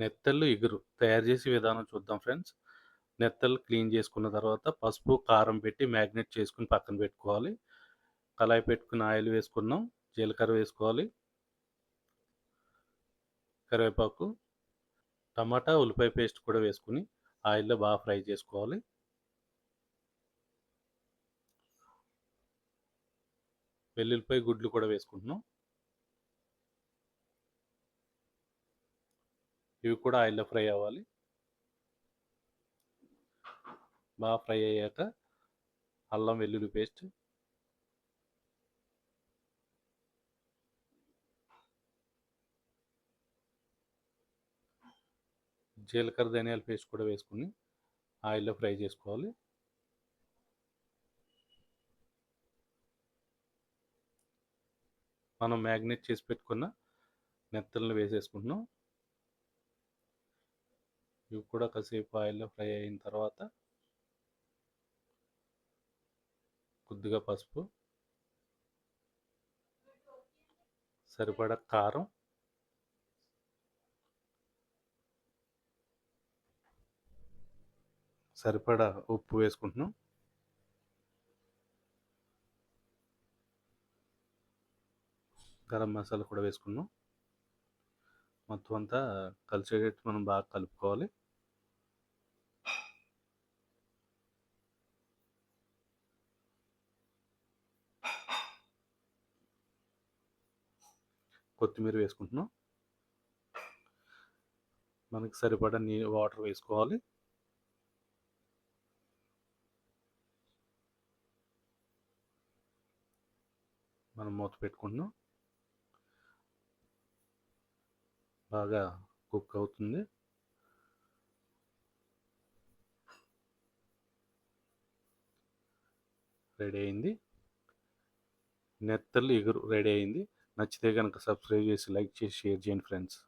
నెత్తళ్ళు ఎగురు. తయారు చేసే విధానం చూద్దాం ఫ్రెండ్స్. నెత్తళ్ళు క్లీన్ చేసుకున్న తర్వాత పసుపు కారం పెట్టి మ్యాగ్నెట్ చేసుకుని పక్కన పెట్టుకోవాలి. కళాయి పెట్టుకుని ఆయిల్ వేసుకున్నాం. జీలకర్ర వేసుకోవాలి. కరివేపాకు టమాటా ఉల్లిపాయ పేస్ట్ కూడా వేసుకుని ఆయిల్లో బాగా ఫ్రై చేసుకోవాలి. వెల్లుల్లిపాయ గుడ్లు కూడా వేసుకుంటున్నాం. ఇవి కూడా ఆయిల్లో ఫ్రై అవ్వాలి. బాగా ఫ్రై అయ్యాక అల్లం వెల్లుల్లి పేస్ట్. జీలకర్ర ధనియాల పేస్ట్ కూడా వేసుకుని ఆయిల్లో ఫ్రై చేసుకోవాలి. మనం మ్యాగ్నేట్ చేసి పెట్టుకున్న నెత్తలను వేసేసుకుంటున్నాం. ఇవి కూడా కాసేపు ఆయిల్లో ఫ్రై అయిన తర్వాత కొద్దిగా పసుపు సరిపడా కారం సరిపడా ఉప్పు వేసుకుంటున్నాం. గరం మసాలా కూడా వేసుకున్నాం. మొత్తం అంతా కలిసేటట్టు మనం బాగా కలుపుకోవాలి. కొత్తిమీర వేసుకుంటున్నాం. మనకి సరిపడా నీ వాటర్ వేసుకోవాలి. మనం మూత పెట్టుకుంటున్నాం. బాగా కుక్ అవుతుంది. రెడీ అయింది. నెత్తలు ఎగురు రెడీ అయింది. నచ్చితే కనుక సబ్స్క్రైబ్ చేసి లైక్ చేసి షేర్ చేయండి ఫ్రెండ్స్.